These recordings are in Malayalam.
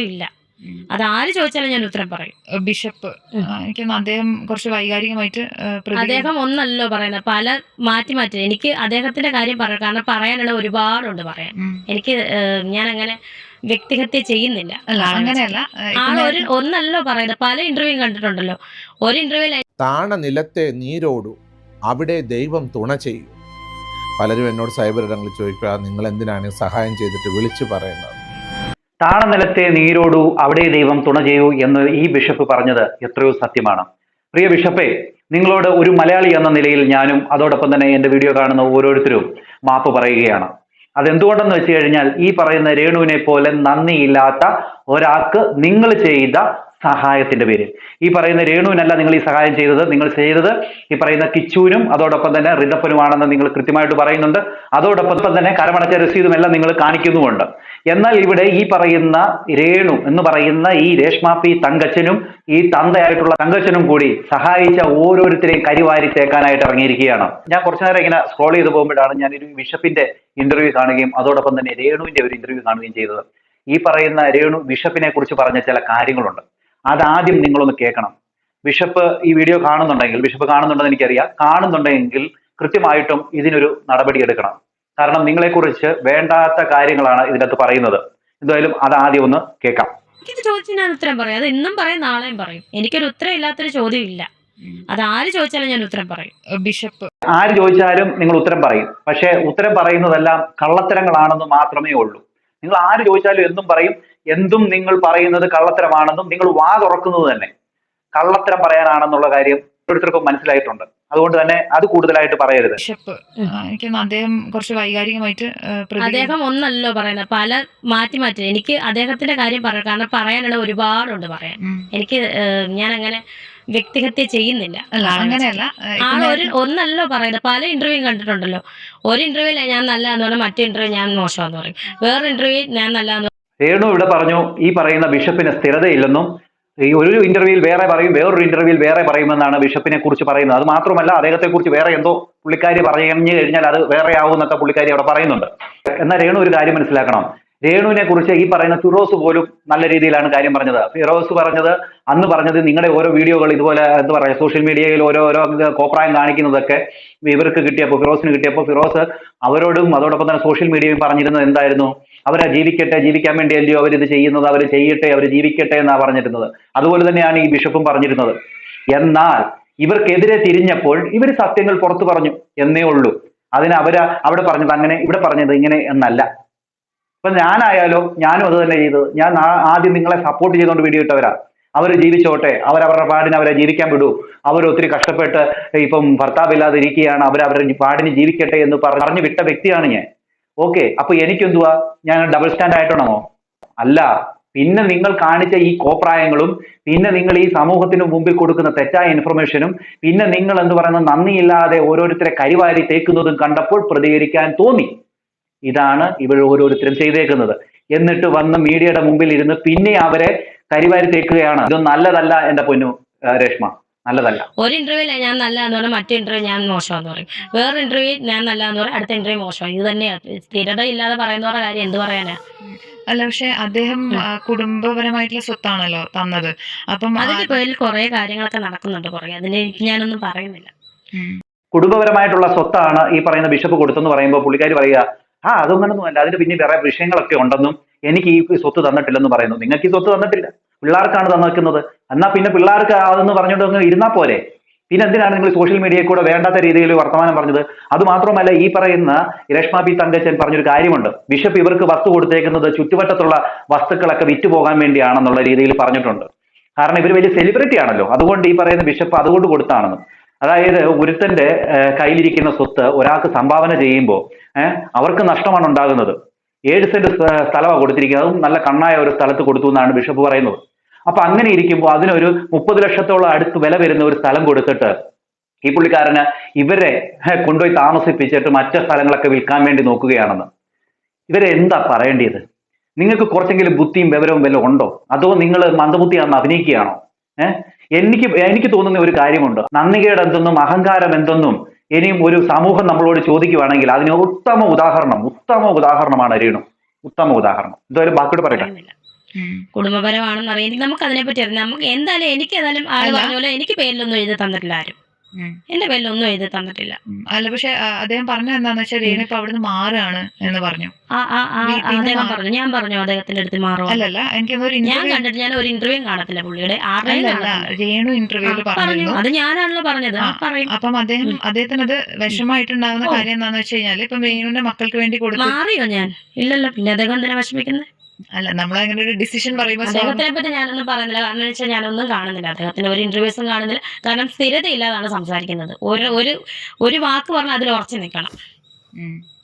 ഇല്ല. അത് ആര് ചോദിച്ചാലും ഞാൻ ഉത്തരം പറയും. ബിഷപ്പ്. എനിക്ക് അദ്ദേഹം കുറച്ച് വൈകാരികമായിട്ട് അദ്ദേഹം ഒന്നല്ലോ പറയുന്നത്. പല മാറ്റി മാറ്റി. എനിക്ക് അദ്ദേഹത്തിന്റെ കാര്യം പറയാം കാരണം പറയാനുള്ള ഒരുപാടുണ്ട് പറയാൻ. എനിക്ക് ഞാൻ അങ്ങനെ വ്യക്തിഹത്യ ചെയ്യുന്നില്ല. അങ്ങനെയല്ല. ആ, ആൾ ഒരു ഒന്നല്ലോ പറയുന്നത്. പല ഇന്റർവ്യൂ കണ്ടിട്ടുണ്ടല്ലോ. ഒരു ഇന്റർവ്യൂ താണ നിലത്തെ നീരോടു അവിടെ ദൈവം തുണ ചെയ്യും. പലരും എന്നോട് സൈബർ ഇടങ്ങളിൽ ചോദിക്കുക നിങ്ങൾ എന്തിനാണ് സഹായം ചെയ്തിട്ട് വിളിച്ചു പറയുന്നത്? താണനിലത്തെ നീരോടു അവിടെ ദൈവം തുണ ചെയ്യൂ എന്ന് ഈ ബിഷപ്പ് പറഞ്ഞത് എത്രയോ സത്യമാണ്. പ്രിയ ബിഷപ്പേ നിങ്ങളോട് ഒരു മലയാളി എന്ന നിലയിൽ ഞാനും അതോടൊപ്പം തന്നെ എന്റെ വീഡിയോ കാണുന്ന ഓരോരുത്തരും മാപ്പ് പറയുകയാണ്. അതെന്തുകൊണ്ടെന്ന് വെച്ച് കഴിഞ്ഞാൽ ഈ പറയുന്ന രേണുവിനെ പോലെ നന്ദിയില്ലാത്ത ഒരാൾക്ക് നിങ്ങൾ ചെയ്ത സഹായത്തിന്റെ പേരിൽ ഈ പറയുന്ന രേണുവിനല്ല നിങ്ങൾ ഈ സഹായം ചെയ്തത്. നിങ്ങൾ ചെയ്തത് ഈ പറയുന്ന കിച്ചുവിനും അതോടൊപ്പം തന്നെ റിതപ്പനുമാണെന്ന് നിങ്ങൾ കൃത്യമായിട്ട് പറയുന്നുണ്ട്. അതോടൊപ്പം തന്നെ കരമടച്ച രസീതും എല്ലാം നിങ്ങൾ കാണിക്കുന്നുമുണ്ട്. എന്നാൽ ഇവിടെ ഈ പറയുന്ന രേണു എന്ന് പറയുന്ന ഈ രേഷ്മ പി തങ്കച്ചനും ഈ തന്തയായിട്ടുള്ള തങ്കച്ചനും കൂടി സഹായിച്ച ഓരോരുത്തരെയും കരിവാരി തേക്കാനായിട്ട് ഇറങ്ങിയിരിക്കുകയാണ്. ഞാൻ കുറച്ചു നേരം ഇങ്ങനെ സ്ക്രോൾ ചെയ്ത് പോകുമ്പോഴാണ് ഞാൻ ഒരു ബിഷപ്പിന്റെ ഇന്റർവ്യൂ കാണുകയും അതോടൊപ്പം തന്നെ രേണുവിന്റെ ഒരു ഇന്റർവ്യൂ കാണുകയും ചെയ്തത്. ഈ പറയുന്ന രേണു ബിഷപ്പിനെ കുറിച്ച് പറഞ്ഞ ചില കാര്യങ്ങളുണ്ട്. അതാദ്യം നിങ്ങളൊന്ന് കേൾക്കണം. ബിഷപ്പ് ഈ വീഡിയോ കാണുന്നുണ്ടെങ്കിൽ ബിഷപ്പ് കാണുന്നുണ്ടെന്ന് എനിക്കറിയാം. കാണുന്നുണ്ടെങ്കിൽ കൃത്യമായിട്ടും ഇതിനൊരു നടപടി എടുക്കണം. കാരണം നിങ്ങളെക്കുറിച്ച് വേണ്ടാത്ത കാര്യങ്ങളാണ് ഇതിനകത്ത് പറയുന്നത്. എന്തായാലും അത് ആദ്യം ഒന്ന് കേൾക്കാം. എനിക്കിത് ചോദിച്ചു ഞാൻ ഉത്തരം പറയും. അത് ഇന്നും പറയും നാളെയും പറയും. എനിക്കൊരു ഉത്തരം ഇല്ലാത്തൊരു ചോദ്യം ഇല്ല അത് ആര് ചോദിച്ചാലും ഞാൻ ഉത്തരം പറയും. ബിഷപ്പ്. ആര് ചോദിച്ചാലും നിങ്ങൾ ഉത്തരം പറയും. പക്ഷേ ഉത്തരം പറയുന്നതെല്ലാം കള്ളത്തരങ്ങളാണെന്ന് മാത്രമേ ഉള്ളൂ. നിങ്ങൾ ആര് ചോദിച്ചാലും എന്തും പറയും എന്തും നിങ്ങൾ പറയുന്നത് കള്ളത്തരമാണെന്നും നിങ്ങൾ വാ തുറക്കുന്നത് തന്നെ. കള്ളത്തരം പറയാനാണെന്നുള്ള കാര്യം ഓരോരുത്തർക്കും മനസ്സിലായിട്ടുണ്ട്. അതുകൊണ്ട് തന്നെ അത് കൂടുതലായിട്ട് പറയരുത്. അദ്ദേഹം കുറച്ച് വൈകാരികമായിട്ട് അദ്ദേഹം ഒന്നല്ലോ പറയുന്നത്. പല മാറ്റി മാറ്റി. എനിക്ക് അദ്ദേഹത്തിന്റെ കാര്യം പറയാം. കാരണം പറയാനുള്ള ഒരുപാടുണ്ട് പറയാൻ. എനിക്ക് ഞാൻ അങ്ങനെ വ്യക്തിഹത്യ ചെയ്യുന്നില്ല. അല്ല അങ്ങനെയല്ല. ആ, ആൾ ഒരു ഒന്നല്ലോ പറയുന്നത്. പല ഇന്റർവ്യൂ കണ്ടിട്ടുണ്ടല്ലോ. ഒരു ഇന്റർവ്യൂവിൽ ഞാൻ നല്ല എന്ന് പറയും മറ്റേ ഇന്റർവ്യൂ ഞാൻ മോശമെന്ന് പറയും. വേറെ ഇന്റർവ്യൂ ഞാൻ നല്ല എന്ന് രേണു ഇവിടെ പറഞ്ഞു ഈ പറയുന്ന ബിഷപ്പിന് സ്ഥിരതയില്ലെന്നും ഈ ഒരു ഇന്റർവ്യൂവിൽ വേറെ പറയും വേറൊരു ഇന്റർവ്യൂവിൽ വേറെ പറയുമെന്നാണ് ബിഷപ്പിനെ കുറിച്ച് പറയുന്നത്. അത് മാത്രമല്ല അദ്ദേഹത്തെ കുറിച്ച് വേറെ എന്തോ പുള്ളിക്കാരി പറഞ്ഞു കഴിഞ്ഞാൽ അത് വേറെ ആവുമെന്നൊക്കെ പുള്ളിക്കാരി അവിടെ പറയുന്നുണ്ട്. എന്നാൽ രേണു ഒരു കാര്യം മനസ്സിലാക്കണം. രേണുവിനെ കുറിച്ച് ഈ പറയുന്ന ഫിറോസ് പോലും നല്ല രീതിയിലാണ് കാര്യം പറഞ്ഞത്. ഫിറോസ് പറഞ്ഞത് അന്ന് പറഞ്ഞത് നിങ്ങളുടെ ഓരോ വീഡിയോകൾ ഇതുപോലെ എന്താ പറയുക സോഷ്യൽ മീഡിയയിൽ ഓരോ ഓരോ കോപ്രായം കാണിക്കുന്നതൊക്കെ ഇവർക്ക് കിട്ടിയപ്പോൾ ഫിറോസിന് കിട്ടിയപ്പോൾ ഫിറോസ് അവരോടും അതോടൊപ്പം തന്നെ സോഷ്യൽ മീഡിയയും പറഞ്ഞിരുന്നത് എന്തായിരുന്നു? അവരെ ജീവിക്കട്ടെ ജീവിക്കാൻ വേണ്ടി അല്ലയോ അവരിത് ചെയ്യുന്നത് അവർ ചെയ്യട്ടെ അവർ ജീവിക്കട്ടെ എന്നാണ് പറഞ്ഞിരുന്നത്. അതുപോലെ തന്നെയാണ് ഈ ബിഷപ്പും പറഞ്ഞിരുന്നത്. എന്നാൽ ഇവർക്കെതിരെ തിരിഞ്ഞപ്പോൾ ഇവർ സത്യങ്ങൾ പുറത്തു പറഞ്ഞു എന്നേ ഉള്ളൂ. അതിന് അവർ അവിടെ പറഞ്ഞത് അങ്ങനെ ഇവിടെ പറഞ്ഞത് ഇങ്ങനെ എന്നല്ല. ഇപ്പൊ ഞാനായാലോ ഞാനും അത് തന്നെ ചെയ്തത്. ഞാൻ ആദ്യം നിങ്ങളെ സപ്പോർട്ട് ചെയ്തുകൊണ്ട് വീഡിയോ ഇട്ടവരാ. അവർ ജീവിച്ചോട്ടെ. അവരവരുടെ പാടിന് അവരെ ജീവിക്കാൻ വിടൂ. അവർ ഒത്തിരി കഷ്ടപ്പെട്ട് ഇപ്പം ഭർത്താവില്ലാതെ ഇരിക്കുകയാണ്. അവർ അവരുടെ പാടിന് ജീവിക്കട്ടെ എന്ന് പറ- പറഞ്ഞു വിട്ട വ്യക്തിയാണ് ഞാൻ. ഓക്കെ അപ്പൊ എനിക്കെന്തുവാ? ഞാൻ ഡബിൾ സ്റ്റാൻഡ് ആയിട്ടാണോ? അല്ല. പിന്നെ നിങ്ങൾ കാണിച്ച ഈ കോപ്രായങ്ങളും പിന്നെ നിങ്ങൾ ഈ സമൂഹത്തിന് മുമ്പിൽ കൊടുക്കുന്ന തെറ്റായ ഇൻഫർമേഷനും പിന്നെ നിങ്ങൾ എന്ത് പറയുന്നത്? നന്ദിയില്ലാതെ ഓരോരുത്തരെ കരിവാരി തേക്കുന്നതും കണ്ടപ്പോൾ പ്രതികരിക്കാൻ തോന്നി. ഇതാണ് ഇവർ ഓരോരുത്തരും ചെയ്തേക്കുന്നത്. എന്നിട്ട് വന്ന് മീഡിയയുടെ മുമ്പിൽ ഇരുന്ന് പിന്നെ അവരെ കരിവാരി തേക്കുകയാണ്. ഇത് നല്ലതല്ല എന്റെ പൊന്നു രേഷ്മ. നല്ലതല്ല. ഒരു ഇന്റർവ്യൂല ഞാൻ നല്ല എന്ന് പറയും മറ്റേ ഇന്റർവ്യൂ ഞാൻ മോശമെന്ന് പറയും. വേറെ ഇന്റർവ്യൂ ഞാൻ നല്ല എന്ന് പറയും അടുത്ത ഇന്റർവ്യൂ മോശം ഇത് തന്നെയാണ് സ്ഥിരത ഇല്ലാതെ പറയുന്നവരുടെ കാര്യം എന്ത് പറയാനാ? അല്ല പക്ഷെ അദ്ദേഹം. കുടുംബപരമായിട്ടുള്ള സ്വത്താണല്ലോ തന്നത്. അപ്പം അതിന്റെ പേരിൽ കുറെ കാര്യങ്ങളൊക്കെ നടക്കുന്നുണ്ട് കുറെ. അതിന് ഞാനൊന്നും പറയുന്നില്ല. കുടുംബപരമായിട്ടുള്ള സ്വത്താണ് ഈ പറയുന്ന ബിഷപ്പ് കൊടുത്തെന്ന് പറയുമ്പോൾ പുള്ളിക്കാരി പറയുക ആ അതൊങ്ങനൊന്നും അല്ല അതിന് പിന്നെ വേറെ വിഷയങ്ങളൊക്കെ ഉണ്ടെന്നും എനിക്ക് ഈ സ്വത്ത് തന്നിട്ടില്ലെന്ന് പറയുന്നു. നിങ്ങൾക്ക് ഈ സ്വത്ത് തന്നിട്ടില്ല. പിള്ളേർക്കാണ് തന്നിരിക്കുന്നത്. എന്നാ പിന്നെ പിള്ളേർക്ക് അതെന്ന് പറഞ്ഞുകൊണ്ട് അങ്ങ് ഇരുന്നാ പോലെ പിന്നെ എന്തിനാണ് നിങ്ങൾ സോഷ്യൽ മീഡിയയിൽ കൂടെ വേണ്ടാത്ത രീതിയിൽ വർത്തമാനം പറഞ്ഞത്? അത് മാത്രമല്ല ഈ പറയുന്ന രേഷ്മ പി തങ്കച്ചൻ പറഞ്ഞൊരു കാര്യമുണ്ട്. ബിഷപ്പ് ഇവർക്ക് വസ്തു കൊടുത്തേക്കുന്നത് ചുറ്റുവട്ടത്തുള്ള വസ്തുക്കളൊക്കെ വിറ്റ് പോകാൻ വേണ്ടിയാണെന്നുള്ള രീതിയിൽ പറഞ്ഞിട്ടുണ്ട്. കാരണം ഇവർ വലിയ സെലിബ്രിറ്റി ആണല്ലോ. അതുകൊണ്ട് ഈ പറയുന്ന ബിഷപ്പ് അതുകൊണ്ട് കൊടുത്താണെന്ന്. അതായത് ഒരുത്തന്റെ ഏഹ്, കയ്യിലിരിക്കുന്ന സ്വത്ത് ഒരാൾക്ക് സംഭാവന ചെയ്യുമ്പോൾ അവർക്ക് നഷ്ടമാണ് ഉണ്ടാകുന്നത്. ഏഴ് സെന്റ് സ്ഥ- സ്ഥലമാണ് കൊടുത്തിരിക്കുന്നത്. അതും നല്ല കണ്ണായ ഒരു സ്ഥലത്ത് കൊടുത്തു എന്നാണ് ബിഷപ്പ് പറയുന്നത്. അപ്പൊ അങ്ങനെ ഇരിക്കുമ്പോൾ അതിനൊരു മുപ്പത് ലക്ഷത്തോളം അടുത്ത് വില വരുന്ന ഒരു സ്ഥലം കൊടുത്തിട്ട് ഈ പുള്ളിക്കാരന് ഇവരെ കൊണ്ടുപോയി താമസിപ്പിച്ചിട്ട് മറ്റു സ്ഥലങ്ങളൊക്കെ വിൽക്കാൻ വേണ്ടി നോക്കുകയാണെന്ന്. ഇവരെ എന്താ പറയേണ്ടത്? നിങ്ങൾക്ക് കുറച്ചെങ്കിലും ബുദ്ധിയും വിവരവും വല്ലതും ഉണ്ടോ? അതോ നിങ്ങൾ മന്ദബുദ്ധിയാണെന്ന് അഭിനയിക്കുകയാണോ? ഏഹ് എനിക്ക് എനിക്ക് തോന്നുന്ന ഒരു കാര്യമുണ്ട്. നന്ദികേട് എന്തെന്നും അഹങ്കാരം എന്തെന്നും ഇനിയും ഒരു സമൂഹം നമ്മളോട് ചോദിക്കുവാണെങ്കിൽ അതിന് ഉത്തമ ഉദാഹരണം ഉത്തമ ഉദാഹരണമാണ് രേണു. ഉത്തമ ഉദാഹരണം. എന്തായാലും ബാക്കിയോട് പറയട്ടെ. കുടുംബപരമാണെന്ന് അറിയാം നമുക്ക് അതിനെ പറ്റി അറിയാം. നമുക്ക് എന്തായാലും എനിക്ക് ഏതായാലും ആരും. പറഞ്ഞ പോലെ എനിക്ക് പേരിലൊന്നും എഴുതി തന്നിട്ടില്ല ആരും. ഉം. പേരിൽ ഒന്നും എഴുതി തന്നിട്ടില്ല. അല്ല പക്ഷെ അദ്ദേഹം പറഞ്ഞ എന്താന്ന് വെച്ചാൽ രേണു ഇപ്പൊ അവിടുന്ന് മാറുകയാണ് എന്ന് പറഞ്ഞു. അദ്ദേഹം പറഞ്ഞു. ഞാൻ പറഞ്ഞു അദ്ദേഹത്തിന്റെ അടുത്ത് മാറും അല്ലല്ല എനിക്ക് ഞാൻ ഇന്റർവ്യൂ കണ്ടിട്ട് ഞാൻ ഒരു ഇന്റർവ്യൂ കാണത്തില്ല പുള്ളിയുടെ. രേണു ഇന്റർവ്യൂ പറഞ്ഞു. അത് ഞാനാണല്ലോ പറഞ്ഞത്. അപ്പം അദ്ദേഹം അദ്ദേഹത്തിന് അത് വിഷമായിട്ടുണ്ടാകുന്ന. കാര്യം എന്താന്ന് വെച്ച് കഴിഞ്ഞാൽ ഇപ്പം രേണുവിന്റെ മക്കൾക്ക് വേണ്ടി കൊടുത്തു മാറിയോ ഞാൻ? ഇല്ലല്ലോ. പിന്നെ അദ്ദേഹം എന്തിനാ വിഷമിക്കുന്നത് അല്ല നമ്മളങ്ങനെ ഒരു ഡിസിഷൻ പറയുമ്പോൾ അദ്ദേഹത്തിനെ പറ്റി ഞാനൊന്നും പറയുന്നില്ല. കാരണം വെച്ചാൽ ഞാനൊന്നും കാണുന്നില്ല. അദ്ദേഹത്തിന്റെ ഒരു ഇന്റർവ്യൂസും കാണുന്നില്ല. കാരണം സ്ഥിരതയില്ലാതാണ് സംസാരിക്കുന്നത്. ഒരു ഒരു ഒരു വാക്ക് പറഞ്ഞാൽ അതിൽ ഉറച്ചു നിൽക്കണം.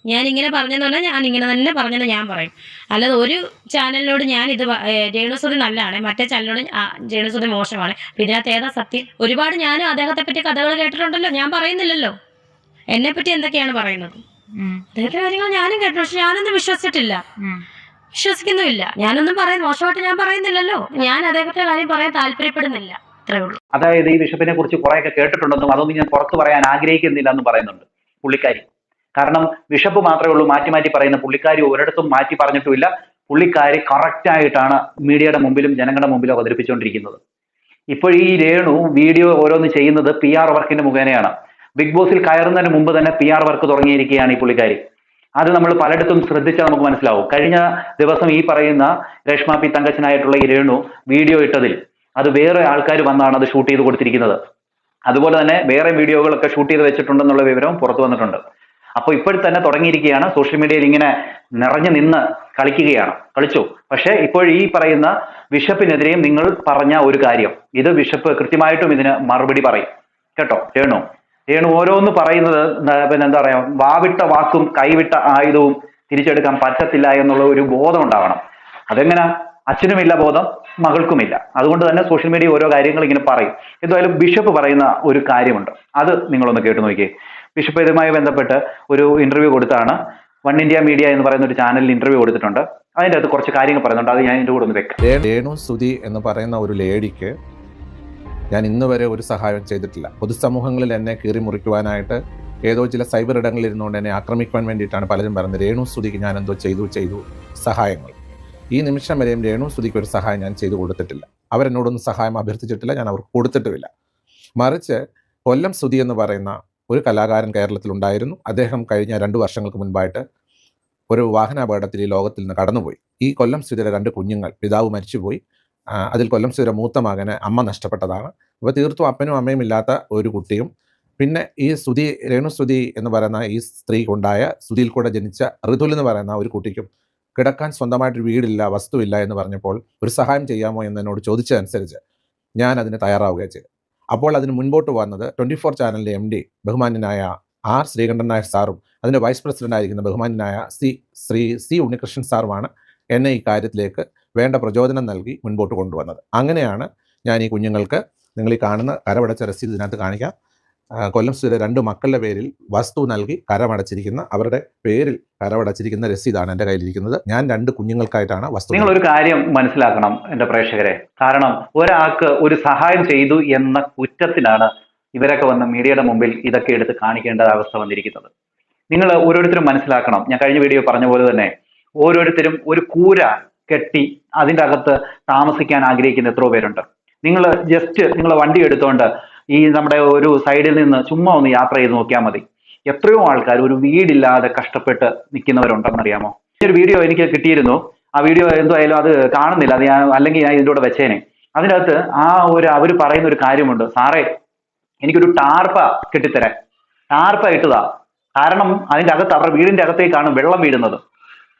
ഞാൻ ഇങ്ങനെ പറഞ്ഞെന്ന് പറഞ്ഞാൽ ഞാൻ ഇങ്ങനെ തന്നെ പറഞ്ഞെന്ന് ഞാൻ പറയും. അല്ലാതെ ഒരു ചാനലിനോട് ഞാൻ ഇത് രേണുസുതി നല്ലതാണ്. മറ്റേ ചാനലിനോട് രേണുസുതി മോശമാണ്. ഇതിനകത്ത് ഏതാ സത്യം? ഒരുപാട് ഞാനും അദ്ദേഹത്തെ പറ്റി കഥകൾ കേട്ടിട്ടുണ്ടല്ലോ. ഞാൻ പറയുന്നില്ലല്ലോ. എന്നെ പറ്റി എന്തൊക്കെയാണ് പറയുന്നത്. അദ്ദേഹത്തിന്റെ കാര്യങ്ങൾ ഞാനും കേട്ടു പക്ഷെ ഞാനൊന്നും വിശ്വസിച്ചിട്ടില്ല. വിശ്വസിക്കുന്നുമില്ല. ഞാനൊന്നും പറയുന്നു മോശമായിട്ട് ഞാൻ പറയുന്നില്ലല്ലോ. ഞാൻ അദ്ദേഹത്തിന്റെ കാര്യം പറയാൻ താല്പര്യപ്പെടുന്നില്ല. അതായത് ഈ ബിഷപ്പിനെ കുറിച്ച് കുറെയൊക്കെ കേട്ടിട്ടുണ്ടെന്നും അതൊന്നും ഞാൻ പുറത്തു പറയാൻ ആഗ്രഹിക്കുന്നില്ല എന്ന് പറയുന്നുണ്ട് പുള്ളിക്കാരി. കാരണം ബിഷപ്പ് മാത്രമേ ഉള്ളൂ മാറ്റി മാറ്റി പറയുന്ന പുള്ളിക്കാരി ഒരിടത്തും മാറ്റി പറഞ്ഞിട്ടുമില്ല. പുള്ളിക്കാരി കറക്റ്റായിട്ടാണ് മീഡിയയുടെ മുമ്പിലും ജനങ്ങളുടെ മുമ്പിലും അവതരിപ്പിച്ചുകൊണ്ടിരിക്കുന്നത്. ഇപ്പോൾ ഈ രേണു വീഡിയോ ഓരോന്ന് ചെയ്യുന്നത് പി ആർ വർക്കിന്റെ മുഖേനയാണ്. ബിഗ് ബോസിൽ കയറുന്നതിന് മുമ്പ് തന്നെ പി ആർ വർക്ക് തുടങ്ങിയിരിക്കുകയാണ് ഈ പുള്ളിക്കാരി. അത് നമ്മൾ പലയിടത്തും ശ്രദ്ധിച്ചാൽ നമുക്ക് മനസ്സിലാവും. കഴിഞ്ഞ ദിവസം ഈ പറയുന്ന രേഷ്മ പി തങ്കച്ചനായിട്ടുള്ള ഈ രേണു വീഡിയോ ഇട്ടതിൽ അത് വേറെ ആൾക്കാർ വന്നാണ് അത് ഷൂട്ട് ചെയ്ത് കൊടുത്തിരിക്കുന്നത്. അതുപോലെ തന്നെ വേറെ വീഡിയോകളൊക്കെ ഷൂട്ട് ചെയ്ത് വെച്ചിട്ടുണ്ടെന്നുള്ള വിവരം പുറത്തു വന്നിട്ടുണ്ട്. അപ്പോൾ ഇപ്പോൾ തന്നെ തുടങ്ങിയിരിക്കുകയാണ്. സോഷ്യൽ മീഡിയയിൽ ഇങ്ങനെ നിറഞ്ഞു നിന്ന് കളിക്കുകയാണ്. കളിച്ചു. പക്ഷേ ഇപ്പോൾ ഈ പറയുന്ന ബിഷപ്പിനെതിരെയും നിങ്ങൾ പറഞ്ഞ ഒരു കാര്യം. ഇത് ബിഷപ്പ് കൃത്യമായിട്ടും ഇതിന് മറുപടി പറയും. കേട്ടോ രേണു? രേണു ഓരോന്ന് പറയുന്നത് പിന്നെ എന്താ പറയാ വാവിട്ട വാക്കും കൈവിട്ട ആയുധവും തിരിച്ചെടുക്കാൻ പറ്റത്തില്ല എന്നുള്ള ഒരു ബോധം ഉണ്ടാവണം. അതെങ്ങനെ? അച്ഛനുമില്ല ബോധം മകൾക്കുമില്ല. അതുകൊണ്ട് തന്നെ സോഷ്യൽ മീഡിയ ഓരോ കാര്യങ്ങൾ ഇങ്ങനെ പറയും. എന്തായാലും ബിഷപ്പ് പറയുന്ന ഒരു കാര്യമുണ്ട്. അത് നിങ്ങളൊന്ന് കേട്ടു നോക്കിയേ. ബിഷപ്പ് ഇതുമായി ബന്ധപ്പെട്ട് ഒരു ഇന്റർവ്യൂ കൊടുത്താണ്. വൺ ഇന്ത്യ മീഡിയ എന്ന് പറയുന്ന ഒരു ചാനലിൽ ഇന്റർവ്യൂ കൊടുത്തിട്ടുണ്ട്. അതിന്റെ അകത്ത് കുറച്ച് കാര്യങ്ങൾ പറയുന്നുണ്ട്. അത് ഞാൻ ഇതിന്റെ കൂടെ ഒന്ന് വെക്കാം. രേണു എന്ന് പറയുന്ന ഒരു ലേഡിക്ക് ഞാൻ ഇന്ന് വരെ ഒരു സഹായം ചെയ്തിട്ടില്ല. പൊതുസമൂഹങ്ങളിൽ എന്നെ കീറി മുറിക്കുവാനായിട്ട് ഏതോ ചില സൈബർ ഇടങ്ങളിൽ ഇരുന്നുകൊണ്ട് എന്നെ ആക്രമിക്കുവാൻ വേണ്ടിയിട്ടാണ് പലരും പറയുന്നത് രേണു സ്തുതിക്ക് ഞാൻ എന്തോ ചെയ്തു ചെയ്തു സഹായങ്ങൾ. ഈ നിമിഷം വരെയും രേണു സ്തുതിക്ക് ഒരു സഹായം ഞാൻ ചെയ്തു കൊടുത്തിട്ടില്ല. അവരെന്നോടൊന്നും സഹായം അഭ്യർത്ഥിച്ചിട്ടില്ല ഞാൻ അവർക്ക് കൊടുത്തിട്ടുമില്ല. മറിച്ച് കൊല്ലം സ്തുതി എന്ന് പറയുന്ന ഒരു കലാകാരൻ കേരളത്തിലുണ്ടായിരുന്നു. അദ്ദേഹം കഴിഞ്ഞ രണ്ട് വർഷങ്ങൾക്ക് മുൻപായിട്ട് ഒരു വാഹനാപകടത്തിൽ ഈ ലോകത്തിൽ നിന്ന് കടന്നുപോയി. ഈ കൊല്ലം സ്തുതിയുടെ രണ്ട് കുഞ്ഞുങ്ങൾ പിതാവ് മരിച്ചുപോയി. അതിൽ കൊല്ലം സുര മൂത്ത മകന് അമ്മ നഷ്ടപ്പെട്ടതാണ്. അപ്പോൾ തീർത്തും അപ്പനും അമ്മയും ഇല്ലാത്ത ഒരു കുട്ടിയും. പിന്നെ ഈ സ്തുതി രേണുസ്തുതി എന്ന് പറയുന്ന ഈ സ്ത്രീക്കുണ്ടായ സ്തുതിയിൽ കൂടെ ജനിച്ച ഋതുൽ എന്ന് പറയുന്ന ഒരു കുട്ടിക്കും കിടക്കാൻ സ്വന്തമായിട്ടൊരു വീടില്ല വസ്തുവില്ല എന്ന് പറഞ്ഞപ്പോൾ ഒരു സഹായം ചെയ്യാമോ എന്ന് എന്നോട് ചോദിച്ചതനുസരിച്ച് ഞാൻ അതിന് തയ്യാറാവുകയാണ് ചെയ്തു അപ്പോൾ അതിന് മുൻപോട്ട് വന്നത് ട്വന്റി ഫോർ ചാനലിന്റെ എം ഡി ബഹുമാന്യനായ ആർ ശ്രീകണ്ഠൻ നായർ സാറും അതിന്റെ വൈസ് പ്രസിഡന്റായിരിക്കുന്ന ബഹുമാന്യനായ സി ശ്രീ സി ഉണ്ണികൃഷ്ണൻ സാറുമാണ് എന്നെ ഈ കാര്യത്തിലേക്ക് വേണ്ട പ്രചോദനം നൽകി മുൻപോട്ട് കൊണ്ടുവന്നത്. അങ്ങനെയാണ് ഞാൻ ഈ കുഞ്ഞുങ്ങൾക്ക് നിങ്ങൾ ഈ കാണുന്ന കരമടച്ച രസീത് ഇതിനകത്ത് കാണിക്കാം. കൊല്ലം സ്ഥിര രണ്ട് മക്കളുടെ പേരിൽ വസ്തു നൽകി കരമടച്ചിരിക്കുന്ന അവരുടെ പേരിൽ കരമടച്ചിരിക്കുന്ന രസീതാണ് എന്റെ കയ്യിലിരിക്കുന്നത്. ഞാൻ രണ്ട് കുഞ്ഞുങ്ങൾക്കായിട്ടാണ് വസ്തു നിങ്ങൾ ഒരു കാര്യം മനസ്സിലാക്കണം എന്റെ പ്രേക്ഷകരെ. കാരണം ഒരാൾക്ക് ഒരു സഹായം ചെയ്തു എന്ന കുറ്റത്തിലാണ് ഇവരൊക്കെ വന്ന് മീഡിയയുടെ മുമ്പിൽ ഇതൊക്കെ എടുത്ത് കാണിക്കേണ്ട അവസ്ഥ വന്നിരിക്കുന്നത്. നിങ്ങൾ ഓരോരുത്തരും മനസ്സിലാക്കണം. ഞാൻ കഴിഞ്ഞ വീഡിയോ പറഞ്ഞ പോലെ തന്നെ ഓരോരുത്തരും ഒരു കൂര കെട്ടി അതിന്റെ അകത്ത് താമസിക്കാൻ ആഗ്രഹിക്കുന്ന എത്രയോ പേരുണ്ട്. നിങ്ങൾ ജസ്റ്റ് നിങ്ങൾ വണ്ടി എടുത്തുകൊണ്ട് ഈ നമ്മുടെ ഒരു സൈഡിൽ നിന്ന് ചുമ്മാ ഒന്ന് യാത്ര ചെയ്ത് നോക്കിയാൽ മതി. എത്രയോ ആൾക്കാർ ഒരു വീടില്ലാതെ കഷ്ടപ്പെട്ട് നിൽക്കുന്നവരുണ്ടെന്നറിയാമോ? ഒരു വീഡിയോ എനിക്ക് കിട്ടിയിരുന്നു. ആ വീഡിയോ എന്തായാലും അത് കാണുന്നില്ല. അത് ഞാൻ അല്ലെങ്കിൽ ഞാൻ ഇതിന്റെ കൂടെ വെച്ചേനെ. അതിനകത്ത് ആ ഒരു അവർ പറയുന്ന ഒരു കാര്യമുണ്ട്. സാറേ എനിക്കൊരു ടാർപ്പ കെട്ടിത്തരാൻ. ടാർപ്പ ഇട്ടതാ. കാരണം അതിന്റെ അകത്ത് അവരുടെ വീടിന്റെ അകത്തേക്കാണ് വെള്ളം വീഴുന്നത്.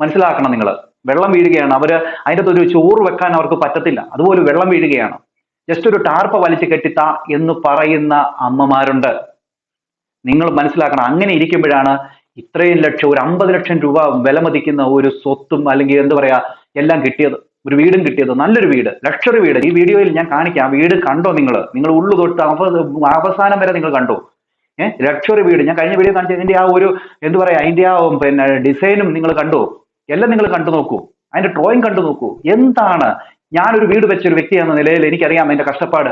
മനസ്സിലാക്കണം നിങ്ങൾ വെള്ളം വീഴുകയാണ്. അവർ അതിന്റെ ഒരു ചോറ് വെക്കാൻ അവർക്ക് പറ്റത്തില്ല. അതുപോലെ വെള്ളം വീഴുകയാണ്. ജസ്റ്റ് ഒരു ടാർപ്പ വലിച്ചു കെട്ടിത്ത എന്ന് പറയുന്ന അമ്മമാരുണ്ട്. നിങ്ങൾ മനസ്സിലാക്കണം അങ്ങനെ ഇരിക്കുമ്പോഴാണ് ഇത്രയും ലക്ഷം ഒരു അമ്പത് ലക്ഷം രൂപ വില മതിക്കുന്ന ഒരു സ്വത്തും അല്ലെങ്കിൽ എന്താ പറയാ എല്ലാം കിട്ടിയത് ഒരു വീടും കിട്ടിയത് നല്ലൊരു വീട് ലക്ഷറി വീട്. ഈ വീഡിയോയിൽ ഞാൻ കാണിക്കാം വീട് കണ്ടോ നിങ്ങൾ? നിങ്ങൾ ഉള്ളു തൊട്ട് അവ അവസാനം വരെ നിങ്ങൾ കണ്ടോ? ഏഹ് ലക്ഷറി വീട്. ഞാൻ കഴിഞ്ഞ വീഡിയോ കാണിച്ചതിന്റെ ആ ഒരു എന്താ പറയാ അതിന്റെ ആ പിന്നെ ഡിസൈനും നിങ്ങൾ കണ്ടോ? എല്ലാം നിങ്ങൾ കണ്ടു നോക്കൂ. അതിന്റെ ഡ്രോയിങ് കണ്ടു നോക്കൂ. എന്താണ്? ഞാനൊരു വീട് വെച്ച ഒരു വ്യക്തി എന്ന നിലയിൽ എനിക്കറിയാം എന്റെ കഷ്ടപ്പാട്.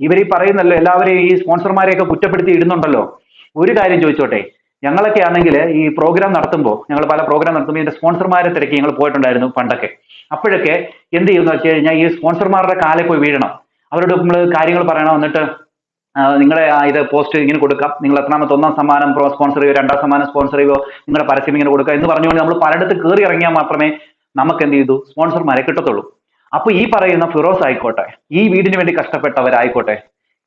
ഇവർ ഈ പറയുന്നല്ലോ എല്ലാവരെയും ഈ സ്പോൺസർമാരെയൊക്കെ കുറ്റപ്പെടുത്തി ഇടുന്നുണ്ടല്ലോ. ഒരു കാര്യം ചോദിച്ചോട്ടെ. ഞങ്ങളൊക്കെ ആണെങ്കിൽ ഈ പ്രോഗ്രാം നടത്തുമ്പോൾ ഞങ്ങൾ പല പ്രോഗ്രാം നടത്തുമ്പോൾ ഇതിന്റെ സ്പോൺസർമാരെ തിരക്കി ഞങ്ങൾ പോയിട്ടുണ്ടായിരുന്നു പണ്ടൊക്കെ. അപ്പോഴൊക്കെ എന്ത് ചെയ്യുമെന്ന് വെച്ച് കഴിഞ്ഞാൽ ഈ സ്പോൺസർമാരുടെ കാലെ പോയി വീഴണം. അവരോട് നമ്മൾ കാര്യങ്ങൾ പറയണം. എന്നിട്ട് നിങ്ങളുടെ ഇത് പോസ്റ്റ് ഇങ്ങനെ കൊടുക്കാം. നിങ്ങൾ എത്രാമത്തെ ഒന്നാം സമ്മാനം പ്രോ സ്പോൺസർ ചെയ്യുമോ രണ്ടാം സമ്മാനം സ്പോൺസർ ചെയ്യുമോ നിങ്ങളുടെ പരസ്യം ഇങ്ങനെ കൊടുക്കുക എന്ന് പറഞ്ഞുകൊണ്ട് നമ്മൾ പലയിടത്ത് കയറി ഇറങ്ങിയാൽ മാത്രമേ നമുക്ക് എന്ത് ചെയ്തു? സ്പോൺസർമാരെ കിട്ടത്തുള്ളൂ. അപ്പൊ ഈ പറയുന്ന ഫിറോസ് ആയിക്കോട്ടെ ഈ വീടിന് വേണ്ടി കഷ്ടപ്പെട്ടവരായിക്കോട്ടെ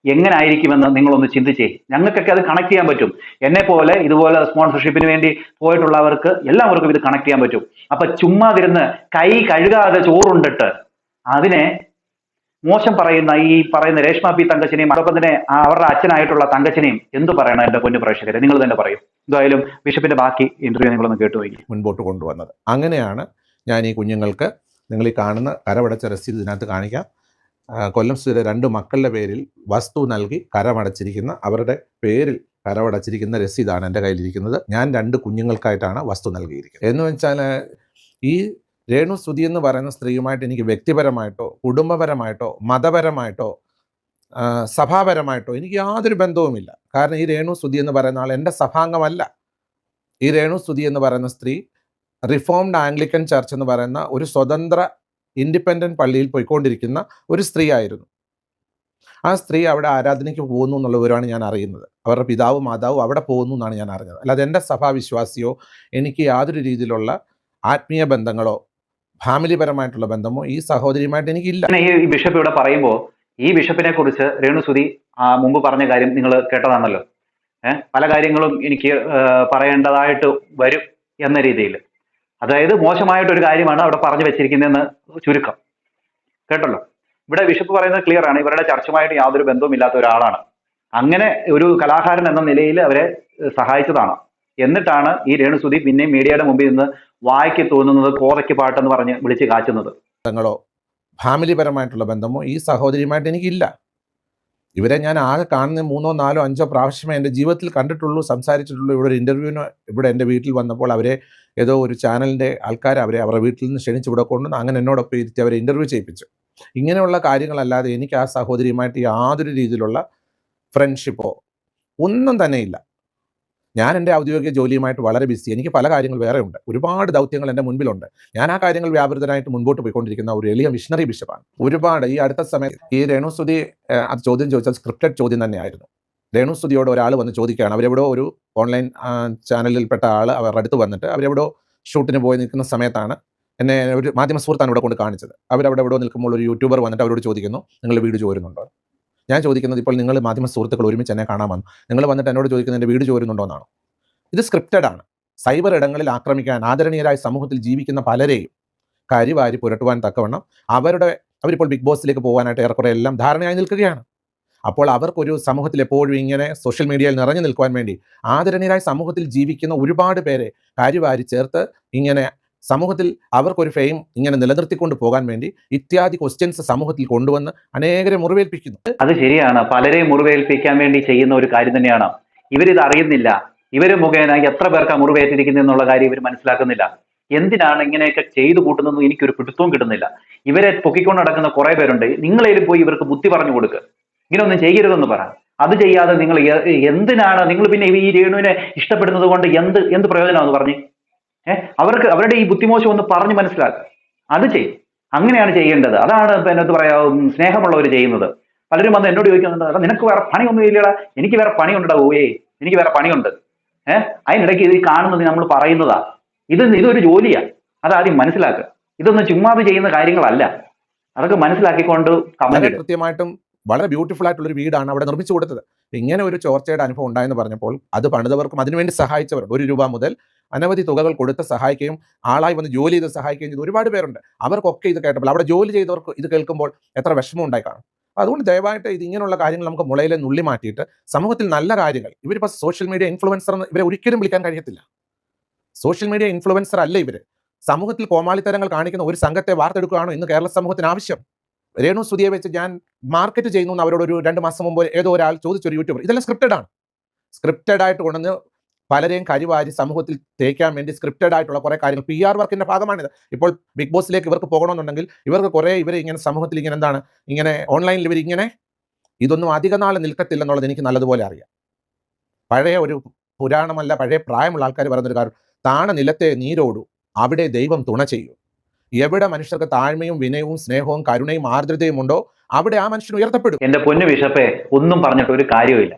എങ്ങനെ ആയിരിക്കുമെന്ന് നിങ്ങളൊന്ന് ചിന്തിച്ചേ. ഞങ്ങൾക്കൊക്കെ അത് കണക്ട് ചെയ്യാൻ പറ്റും. എന്നെ പോലെ ഇതുപോലെ സ്പോൺസർഷിപ്പിന് വേണ്ടി പോയിട്ടുള്ളവർക്ക് എല്ലാവർക്കും ഇത് കണക്ട് ചെയ്യാൻ പറ്റും. അപ്പൊ ചുമ്മാതിരുന്ന് കൈ കഴുകാതെ ചോറുണ്ടിട്ട് അതിനെ മോശം പറയുന്ന ഈ പറയുന്ന രേഷ്മ പി തങ്കച്ചനെയും അതോടൊപ്പം തന്നെ അവരുടെ അച്ഛനായിട്ടുള്ള തങ്കച്ചനെയും എന്ത് പറയണം എന്റെ പൊന്നു പ്രേക്ഷകരെ? നിങ്ങൾ തന്നെ പറയും. എന്തായാലും ബിഷപ്പിന്റെ ബാക്കി ഇന്റർവ്യൂ നിങ്ങളൊന്ന് നോക്കി. മുൻപോട്ട് കൊണ്ടുവന്നത്. അങ്ങനെയാണ് ഞാൻ ഈ കുഞ്ഞുങ്ങൾക്ക് നിങ്ങൾ ഈ കാണുന്ന കരമടച്ച രസീത് ഇതിനകത്ത് കാണിക്കാം. കൊല്ലം സ്ഥിര രണ്ട് മക്കളുടെ പേരിൽ വസ്തു നൽകി കരമടച്ചിരിക്കുന്ന അവരുടെ പേരിൽ കരവടച്ചിരിക്കുന്ന രസീതാണ് എന്റെ കയ്യിലിരിക്കുന്നത്. ഞാൻ രണ്ട് കുഞ്ഞുങ്ങൾക്കായിട്ടാണ് വസ്തു നൽകിയിരിക്കുന്നത്. എന്ന് വെച്ചാൽ ഈ രേണു സ്തുതി എന്ന് പറയുന്ന സ്ത്രീയുമായിട്ട് എനിക്ക് വ്യക്തിപരമായിട്ടോ കുടുംബപരമായിട്ടോ മതപരമായിട്ടോ സഭാപരമായിട്ടോ എനിക്ക് യാതൊരു ബന്ധവുമില്ല. കാരണം ഈ രേണു സ്തുതി എന്ന് പറയുന്ന ആൾ എന്റെ സഭാംഗമല്ല. ഈ രേണു സ്തുതി എന്ന് പറയുന്ന സ്ത്രീ റിഫോംഡ് ആംഗ്ലിക്കൻ ചർച്ച് എന്ന് പറയുന്ന ഒരു സ്വതന്ത്ര ഇൻഡിപെൻഡന്റ് പള്ളിയിൽ പോയിക്കൊണ്ടിരിക്കുന്ന ഒരു സ്ത്രീ ആയിരുന്നു. ആ സ്ത്രീ അവിടെ ആരാധനയ്ക്ക് പോകുന്നു എന്നുള്ള വിവരമാണ് ഞാൻ അറിയുന്നത്. അവരുടെ പിതാവും മാതാവും അവിടെ പോകുന്നു എന്നാണ് ഞാൻ അറിഞ്ഞത്. അല്ലാതെ എന്റെ സഭാവിശ്വാസിയോ എനിക്ക് യാതൊരു രീതിയിലുള്ള ആത്മീയ ബന്ധങ്ങളോ ഫാമിലിപരമായിട്ടുള്ള ബന്ധമോ ഈ സഹോദരിയുമായിട്ട് എനിക്കില്ല. ഈ ബിഷപ്പ് ഇവിടെ പറയുമ്പോൾ ഈ ബിഷപ്പിനെ കുറിച്ച് രേണുസുതി മുമ്പ് പറഞ്ഞ കാര്യം നിങ്ങൾ കേട്ടതാണല്ലോ. ഏഹ് പല കാര്യങ്ങളും എനിക്ക് പറയേണ്ടതായിട്ട് വരും എന്ന രീതിയിൽ അതായത് മോശമായിട്ടൊരു കാര്യമാണ് അവിടെ പറഞ്ഞു വെച്ചിരിക്കുന്നതെന്ന് ചുരുക്കം. കേട്ടല്ലോ? ഇവിടെ ബിഷപ്പ് പറയുന്നത് ക്ലിയർ ആണ്. ഇവരുടെ ചർച്ചുമായിട്ട് യാതൊരു ബന്ധവും ഇല്ലാത്ത ഒരാളാണ്. അങ്ങനെ ഒരു കലാകാരൻ എന്ന നിലയിൽ അവരെ സഹായിച്ചതാണ്. എന്നിട്ടാണ് ഈ രേണുസുതി പിന്നെയും മീഡിയയുടെ മുമ്പിൽ നിന്ന് വായിക്ക് തോന്നുന്നത് കോതയ്ക്ക് പാട്ടെന്ന് പറഞ്ഞ് വിളിച്ച് കാച്ചുന്നത്. ബന്ധങ്ങളോ ഫാമിലിപരമായിട്ടുള്ള ബന്ധമോ ഈ സഹോദരിയുമായിട്ട് എനിക്കില്ല. ഇവരെ ഞാൻ ആകെ കാണുന്ന മൂന്നോ നാലോ അഞ്ചോ പ്രാവശ്യമേ എന്റെ ജീവിതത്തിൽ കണ്ടിട്ടുള്ളൂ സംസാരിച്ചിട്ടുള്ളൂ. ഇവിടെ ഒരു ഇന്റർവ്യൂവിന് ഇവിടെ എന്റെ വീട്ടിൽ വന്നപ്പോൾ അവരെ ഏതോ ഒരു ചാനലിന്റെ ആൾക്കാർ അവരെ അവരുടെ വീട്ടിൽ നിന്ന് ക്ഷണിച്ച് ഇവിടെ കൊണ്ടുവന്ന് അങ്ങനെ എന്നോടൊപ്പം ഇരുത്തി അവരെ ഇന്റർവ്യൂ ചെയ്യിപ്പിച്ചു. ഇങ്ങനെയുള്ള കാര്യങ്ങളല്ലാതെ എനിക്ക് ആ സഹോദരിയുമായിട്ട് യാതൊരു രീതിയിലുള്ള ഫ്രണ്ട്ഷിപ്പോ ഒന്നും തന്നെയില്ല. ഞാൻ എന്റെ ഔദ്യോഗിക ജോലിയുമായിട്ട് വളരെ ബിസി എനിക്ക് പല കാര്യങ്ങൾ വേറെ ഉണ്ട്. ഒരുപാട് ദൗത്യങ്ങൾ എന്റെ മുൻപിലുണ്ട്. ഞാൻ ആ കാര്യങ്ങൾ വ്യാപൃതനായിട്ട് മുൻപോട്ട് പോയിക്കൊണ്ടിരിക്കുന്ന ഒരു എളിയ മിഷണറി ബിഷപ്പാണ് ഒരുപാട് ഈ അടുത്ത സമയത്ത് ഈ രേണുസ്തുതി അത് ചോദ്യം ചോദിച്ചാൽ സ്ക്രിപ്റ്റഡ് ചോദ്യം തന്നെയായിരുന്നു. രേണുസ്തുതിയോട് ഒരാൾ വന്ന് ചോദിക്കുകയാണ്. അവരെവിടോ ഒരു ഓൺലൈൻ ചാനലിൽപ്പെട്ട ആൾ അവരുടെ അടുത്ത് വന്നിട്ട് അവരെവിടോ ഷൂട്ടിന് പോയി നിൽക്കുന്ന സമയത്താണ് എന്നെ ഒരു മാധ്യമ സുഹൃത്താണ് ഇവിടെ കൊണ്ട് കാണിച്ചത്. അവരവിടെ എവിടെ നിൽക്കുമ്പോൾ ഒരു യൂട്യൂബർ വന്നിട്ട് അവരോട് ചോദിക്കുന്നു നിങ്ങൾ വീട് ചോരുന്നുണ്ടോ? ഞാൻ ചോദിക്കുന്നത് ഇപ്പോൾ നിങ്ങൾ മാധ്യമ സുഹൃത്തുക്കൾ ഒരുമിച്ച് എന്നെ കാണാൻ വന്നു. നിങ്ങൾ വന്നിട്ട് എന്നോട് ചോദിക്കുന്നത് എന്റെ വീട് ചോരുന്നുണ്ടോ എന്നാണ് ഇത് സ്ക്രിപ്റ്റഡ് ആണ്. സൈബർ ഇടങ്ങളിൽ ആക്രമിക്കാൻ ആദരണീയരായ സമൂഹത്തിൽ ജീവിക്കുന്ന പലരെയും കരിവാരി പുരട്ടുവാൻ തക്കവണ്ണം അവരുടെ അവരിപ്പോൾ ബിഗ് ബോസിലേക്ക് പോകാനായിട്ട് ഏറെക്കുറെ എല്ലാം ധാരണയായി നിൽക്കുകയാണ്. അപ്പോൾ അവർക്കൊരു സമൂഹത്തിൽ എപ്പോഴും ഇങ്ങനെ സോഷ്യൽ മീഡിയയിൽ നിറഞ്ഞു നിൽക്കുവാൻ വേണ്ടി ആദരണീയരായ സമൂഹത്തിൽ ജീവിക്കുന്ന ഒരുപാട് പേരെ കാര്യവാരി ചേർത്ത് ഇങ്ങനെ സമൂഹത്തിൽ അവർക്കൊരു ഫെയിം ഇങ്ങനെ നിലനിർത്തിക്കൊണ്ട് പോകാൻ വേണ്ടി ഇത്യാദി ക്വസ്റ്റ്യൻസ് സമൂഹത്തിൽ കൊണ്ടുവന്ന് അനേകരെ മുറിവേൽപ്പിക്കുന്നു. അത് ശരിയാണ്. പലരെയും മുറിവേൽപ്പിക്കാൻ വേണ്ടി ചെയ്യുന്ന ഒരു കാര്യം തന്നെയാണ്. ഇവരിത് അറിയുന്നില്ല. ഇവർ മുഖേന എത്ര പേർക്ക് മുറിവേറ്റിരിക്കുന്നു എന്നുള്ള കാര്യം ഇവർ മനസ്സിലാക്കുന്നില്ല. എന്തിനാണ് ഇങ്ങനെയൊക്കെ ചെയ്തു കൂട്ടുന്നതെന്ന് എനിക്കൊരു പിടുത്തവും കിട്ടുന്നില്ല. ഇവരെ പൊക്കിക്കൊണ്ട് നടക്കുന്ന കുറെ പേരുണ്ട്. നിങ്ങളേലും പോയി ഇവർക്ക് ബുദ്ധി പറഞ്ഞു കൊടുക്കുക ഇങ്ങനെയൊന്നും ചെയ്യരുതെന്ന് പറ. അത് ചെയ്യാതെ നിങ്ങൾ എന്തിനാണ്? നിങ്ങൾ പിന്നെ ഈ രേണുവിനെ ഇഷ്ടപ്പെടുന്നത് കൊണ്ട് എന്ത് എന്ത് പ്രയോജനമാണെന്ന് പറഞ്ഞു? അവർക്ക് അവരുടെ ഈ ബുദ്ധിമോശം ഒന്ന് പറഞ്ഞു മനസ്സിലാക്കുക അത് ചെയ്യും. അങ്ങനെയാണ് ചെയ്യേണ്ടത്. അതാണ് പിന്നെ എന്താ പറയാ സ്നേഹമുള്ളവർ ചെയ്യുന്നത്. പലരും വന്ന് എന്നോട് ചോദിക്കുന്നുണ്ട് "എടാ, നിനക്ക് വേറെ പണിയൊന്നും ഇല്ലടാ. എനിക്ക് വേറെ പണിയുണ്ടടാ ഓയേ എനിക്ക് വേറെ പണിയുണ്ട്. ഏഹ് അതിനിടയ്ക്ക് ഇത് കാണുന്നത് നമ്മൾ പറയുന്നതാ. ഇത് ഇതൊരു ജോലിയാണ് അതാദ്യം മനസ്സിലാക്കുക ഇതൊന്നും ചുമ്മാതെ ചെയ്യുന്ന കാര്യങ്ങളല്ല. അതൊക്കെ മനസ്സിലാക്കിക്കൊണ്ട് കൃത്യമായിട്ടും വളരെ ബ്യൂട്ടിഫുൾ ആയിട്ടുള്ള ഒരു വീടാണ് അവിടെ നിർമ്മിച്ചു കൊടുത്തത്. ഇങ്ങനെ ഒരു ചോർച്ചയുടെ അനുഭവം ഉണ്ടായെന്ന് പറഞ്ഞപ്പോൾ അത് പണിതവർക്കും അതിനുവേണ്ടി സഹായിച്ചവർ ഒരു രൂപ മുതൽ അനവധി തുകകൾ കൊടുത്ത് സഹായിക്കുകയും ആളായി വന്ന് ജോലി ചെയ്ത് സഹായിക്കുകയും ചെയ്ത്. ഒരുപാട് പേരുണ്ട്. അവർക്കൊക്കെ ഇത് കേട്ടപ്പോൾ അവിടെ ജോലി ചെയ്തവർക്ക് ഇത് കേൾക്കുമ്പോൾ എത്ര വിഷമം ഉണ്ടായി കാണും അതുകൊണ്ട് ദയവായിട്ട് ഇത് ഇങ്ങനെയുള്ള കാര്യങ്ങൾ നമുക്ക് മുളയിലെ നുള്ളി മാറ്റിയിട്ട് സമൂഹത്തിൽ നല്ല കാര്യങ്ങൾ. ഇവരിപ്പോൾ സോഷ്യൽ മീഡിയ ഇൻഫ്ലുവൻസർ എന്ന് ഇവരെ ഒരിക്കലും വിളിക്കാൻ കഴിയത്തില്ല. സോഷ്യൽ മീഡിയ ഇൻഫ്ലുവൻസർ അല്ല ഇവർ സമൂഹത്തിൽ കോമാളിത്തരങ്ങൾ കാണിക്കുന്ന ഒരു സംഘത്തെ വാർത്തെടുക്കുകയാണോ ഇന്ന് കേരള സമൂഹത്തിന് ആവശ്യം? രേണു സ്തുതിയെ വെച്ച് ഞാൻ മാർക്കറ്റ് ചെയ്യുന്നു എന്ന് അവരോട് ഒരു രണ്ട് മാസം മുമ്പ് ഏതോ ഒരാൾ ചോദിച്ചൊരു യൂട്യൂബർ. ഇതെല്ലാം സ്ക്രിപ്റ്റഡ് ആണ്. സ്ക്രിപ്റ്റഡ് ആയിട്ട് കൊണ്ടുവന്ന് പലരെയും കരിവാരി സമൂഹത്തിൽ തേക്കാൻ വേണ്ടി സ്ക്രിപ്റ്റഡ് ആയിട്ടുള്ള കുറേ കാര്യങ്ങൾ. പി ആർ വർക്കിന്റെ ഭാഗമാണിത്. ഇപ്പോൾ ബിഗ് ബോസിലേക്ക് ഇവർക്ക് പോകണമെന്നുണ്ടെങ്കിൽ ഇവർക്ക് കുറേ ഇവർ ഇങ്ങനെ സമൂഹത്തിൽ ഇങ്ങനെ എന്താണ് ഇങ്ങനെ ഓൺലൈനിൽ ഇവർ ഇങ്ങനെ ഇതൊന്നും അധിക നാൾ നിൽക്കത്തില്ലെന്നുള്ളത് എനിക്ക് നല്ലതുപോലെ അറിയാം. പഴയ ഒരു പുരാണമല്ല പഴയ പ്രായമുള്ള ആൾക്കാർ പറയുന്നൊരു കാര്യം താണ നിലത്തെ നീരോടു അവിടെ ദൈവം തുണ ചെയ്യൂ. എവിടെ മനുഷ്യർക്ക് താഴ്മയും വിനയവും സ്നേഹവും കരുണയും ആർദ്രതയും ഉണ്ടോ അവിടെ ആ മനുഷ്യൻ ഉയർത്തപ്പെടും. എന്റെ പൊന്നു വിശപ്പേ ഒന്നും പറഞ്ഞിട്ട് ഒരു കാര്യമില്ല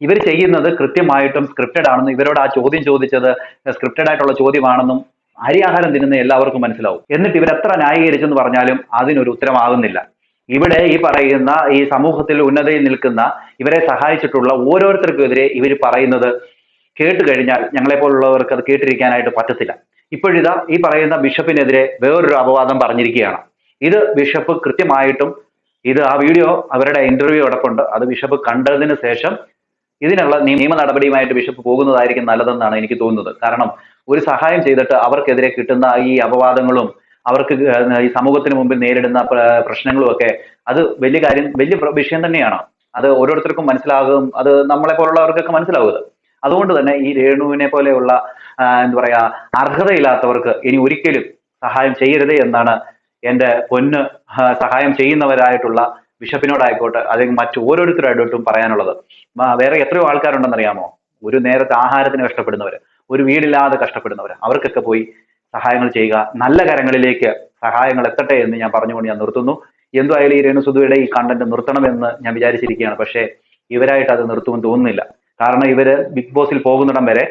ഇവർ ചെയ്യുന്നത് കൃത്യമായിട്ടും സ്ക്രിപ്റ്റഡ് ആണെന്നും ഇവരോട് ആ ചോദ്യം ചോദിച്ചത് സ്ക്രിപ്റ്റഡ് ആയിട്ടുള്ള ചോദ്യമാണെന്നും അരിയാഹാരം തിന്നുന്ന എല്ലാവർക്കും മനസ്സിലാവും. എന്നിട്ട് ഇവർ എത്ര ന്യായീകരിച്ചെന്ന് പറഞ്ഞാലും അതിനൊരു ഉത്തരമാകുന്നില്ല. ഇവിടെ ഈ പറയുന്ന ഈ സമൂഹത്തിൽ ഉന്നതയിൽ നിൽക്കുന്ന ഇവരെ സഹായിച്ചിട്ടുള്ള ഓരോരുത്തർക്കുമെതിരെ ഇവർ പറയുന്നത് കേട്ട് കഴിഞ്ഞാൽ ഞങ്ങളെ ഞങ്ങളെപ്പോലുള്ളവർക്ക് അത് കേട്ടിരിക്കാനായിട്ട് പറ്റത്തില്ല. ഇപ്പോഴിതാ ഈ പറയുന്ന ബിഷപ്പിനെതിരെ വേറൊരു അപവാദം പറഞ്ഞിരിക്കുകയാണ്. ഇത് ബിഷപ്പ് കൃത്യമായിട്ടും ഇത് ആ വീഡിയോ അവരുടെ ഇന്റർവ്യൂ അടക്കമുണ്ട് അത് ബിഷപ്പ് കണ്ടതിന് ശേഷം ഇതിനുള്ള നിയമ നടപടിയുമായിട്ട് ബിഷപ്പ് പോകുന്നതായിരിക്കും നല്ലതെന്നാണ് എനിക്ക് തോന്നുന്നത്. കാരണം ഒരു സഹായം ചെയ്തിട്ട് അവർക്കെതിരെ കിട്ടുന്ന ഈ അപവാദങ്ങളും അവർക്ക് ഈ സമൂഹത്തിന് മുമ്പിൽ നേരിടുന്ന പ്ര- പ്രശ്നങ്ങളും ഒക്കെ അത് വലിയ കാര്യം വലിയ വിഷയം തന്നെയാണ്. അത് ഓരോരുത്തർക്കും മനസ്സിലാകും. അത് നമ്മളെ പോലുള്ളവർക്കൊക്കെ മനസ്സിലാവുക. അതുകൊണ്ട് തന്നെ ഈ രേണുവിനെ പോലെയുള്ള എന്താ പറയാ അർഹതയില്ലാത്തവർക്ക് ഇനി ഒരിക്കലും സഹായം ചെയ്യരുത് എന്നാണ് എന്റെ പൊന്ന് സഹായം ചെയ്യുന്നവരായിട്ടുള്ള ബിഷപ്പിനോടായിക്കോട്ടെ അല്ലെങ്കിൽ മറ്റു ഓരോരുത്തരായിട്ടും പറയാനുള്ളത്. വേറെ എത്രയോ ആൾക്കാരുണ്ടെന്നറിയാമോ? ഒരു നേരത്തെ ആഹാരത്തിന് കഷ്ടപ്പെടുന്നവർ ഒരു വീടില്ലാതെ കഷ്ടപ്പെടുന്നവർ അവർക്കൊക്കെ പോയി സഹായങ്ങൾ ചെയ്യുക നല്ല കരങ്ങളിലേക്ക് സഹായങ്ങൾ എത്തട്ടെ എന്ന് ഞാൻ പറഞ്ഞുകൊണ്ട് ഞാൻ നിർത്തുന്നു. എന്തുമായാലും ഈ രേണുസുധയുടെ ഈ കണ്ടന്റ് നിർത്തണമെന്ന് ഞാൻ വിചാരിച്ചിരിക്കുകയാണ്. പക്ഷേ ഇവരായിട്ട് അത് നിർത്തുമെന്ന് തോന്നുന്നില്ല. കാരണം ഇവർ ബിഗ് ബോസിൽ പോകുന്നിടം വരെ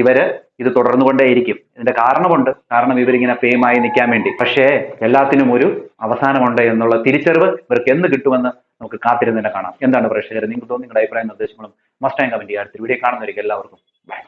ഇവർ ഇത് തുടർന്നുകൊണ്ടേയിരിക്കും. ഇതിന്റെ കാരണമുണ്ട്. കാരണം ഇവരിങ്ങനെ ഫെയിമായി നിൽക്കാൻ വേണ്ടി. പക്ഷേ എല്ലാത്തിനും ഒരു അവസാനമുണ്ട് എന്നുള്ള തിരിച്ചറിവ് ഇവർക്ക് എന്ന് കിട്ടുമെന്ന് നമുക്ക് കാത്തിരുന്ന് തന്നെ കാണാം. എന്താണ് പ്രേക്ഷകർ നിങ്ങൾക്ക് തോന്നുന്നു നിങ്ങളുടെ അഭിപ്രായം നിർദ്ദേശങ്ങളും? മസ്റ്റ് ആൻഡ് കമന്റ് ചെയ്യാം. അടുത്ത വീഡിയോ കാണുന്നവർക്ക് എല്ലാവർക്കും. ബൈ